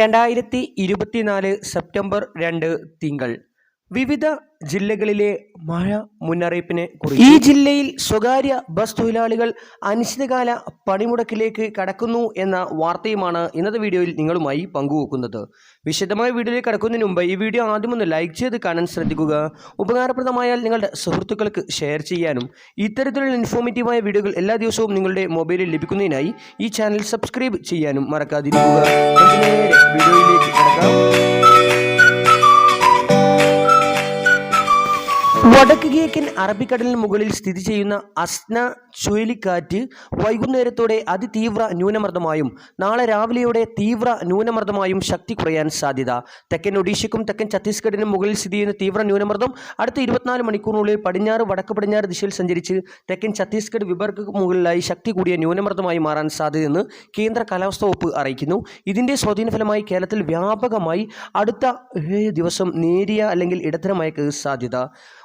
രണ്ടായിരത്തി ഇരുപത്തിനാല് സെപ്റ്റംബർ രണ്ട് തിങ്കൾ. വിവിധ ജില്ലകളിലെ മഴ മുന്നറിയിപ്പിനെ കുറിച്ച്. ഈ ജില്ലയിൽ സ്വകാര്യ ബസ് തൊഴിലാളികൾ അനിശ്ചിതകാല പണിമുടക്കിലേക്ക് കടക്കുന്നു എന്ന വാർത്തയുമാണ് ഇന്നത്തെ വീഡിയോയിൽ നിങ്ങളുമായി പങ്കുവെക്കുന്നത്. വിശദമായ വീഡിയോയിൽ കടക്കുന്നതിന് മുമ്പ് ഈ വീഡിയോ ആദ്യം ഒന്ന് ലൈക്ക് ചെയ്ത് കാണാൻ ശ്രദ്ധിക്കുക. ഉപകാരപ്രദമായാൽ നിങ്ങളുടെ സുഹൃത്തുക്കൾക്ക് ഷെയർ ചെയ്യാനും. ഇത്തരത്തിലുള്ള ഇൻഫോർമേറ്റീവായ വീഡിയോകൾ എല്ലാ ദിവസവും നിങ്ങളുടെ മൊബൈലിൽ ലഭിക്കുന്നതിനായി ഈ ചാനൽ സബ്സ്ക്രൈബ് ചെയ്യാനും മറക്കാതിരിക്കുക. വടക്ക് കിഴക്കൻ അറബിക്കടലിന് മുകളിൽ സ്ഥിതി ചെയ്യുന്ന അസ്ന ചുഴലിക്കാറ്റ് വൈകുന്നേരത്തോടെ അതിതീവ്ര ന്യൂനമർദ്ദമായും നാളെ രാവിലെയോടെ തീവ്ര ന്യൂനമർദ്ദമായും ശക്തി കുറയാൻ സാധ്യത. തെക്കൻ ഒഡീഷയ്ക്കും തെക്കൻ ഛത്തീസ്ഗഡിനും മുകളിൽ സ്ഥിതി ചെയ്യുന്ന തീവ്ര ന്യൂനമർദ്ദം അടുത്ത ഇരുപത്തിനാല് മണിക്കൂറിനുള്ളിൽ പടിഞ്ഞാറ് വടക്ക് പടിഞ്ഞാറ് ദിശയിൽ സഞ്ചരിച്ച് തെക്കൻ ഛത്തീസ്ഗഡ് വിബർക്ക് മുകളിലായി ശക്തി കൂടിയ ന്യൂനമർദ്ദമായി മാറാൻ സാധ്യതയെന്ന് കേന്ദ്ര കാലാവസ്ഥാ വകുപ്പ് അറിയിക്കുന്നു. ഇതിന്റെ സ്വാധീന ഫലമായി കേരളത്തിൽ വ്യാപകമായി അടുത്ത ദിവസം നേരിയ അല്ലെങ്കിൽ ഇടത്തരമയക്ക് സാധ്യത.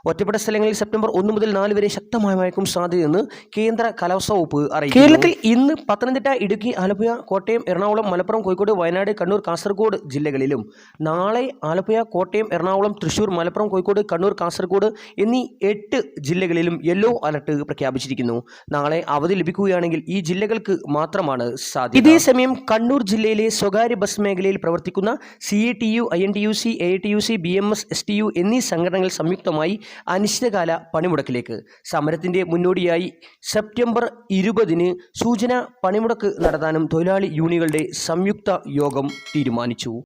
സാധ്യത ഒറ്റപ്പെട്ട സ്ഥലങ്ങളിൽ സെപ്റ്റംബർ ഒന്ന് മുതൽ നാല് വരെ ശക്തമായ മഴയ്ക്കും സാധ്യതയെന്ന് കേന്ദ്ര കാലാവസ്ഥാ വകുപ്പ് അറിയിച്ചു കേരളത്തിൽ ഇന്ന് പത്തനംതിട്ട ഇടുക്കി ആലപ്പുഴ കോട്ടയം എറണാകുളം മലപ്പുറം കോഴിക്കോട് വയനാട് കണ്ണൂർ കാസർഗോഡ് ജില്ലകളിലും നാളെ ആലപ്പുഴ കോട്ടയം എറണാകുളം തൃശൂർ മലപ്പുറം കോഴിക്കോട് കണ്ണൂർ കാസർഗോഡ് എന്നീ എട്ട് ജില്ലകളിലും യെല്ലോ അലർട്ട് പ്രഖ്യാപിച്ചിരിക്കുന്നു. നാളെ അവധി ലഭിക്കുകയാണെങ്കിൽ ഈ ജില്ലകൾക്ക് മാത്രമാണ് സാധ്യത. ഇതേസമയം കണ്ണൂർ ജില്ലയിലെ സ്വകാര്യ ബസ് മേഖലയിൽ പ്രവർത്തിക്കുന്ന C A T U I N T U C A T U C B M S S T U എന്നീ സംഘടനകൾ സംയുക്തമായി അനിശ്ചിതകാല പണിമുടക്കിലേക്ക്. സമരത്തിന്റെ മുന്നോടിയായി സെപ്റ്റംബർ ഇരുപതിന് സൂചന പണിമുടക്ക് നടത്താനും തൊഴിലാളി യൂണിയനുകളുടെ സംയുക്ത യോഗം തീരുമാനിച്ചു.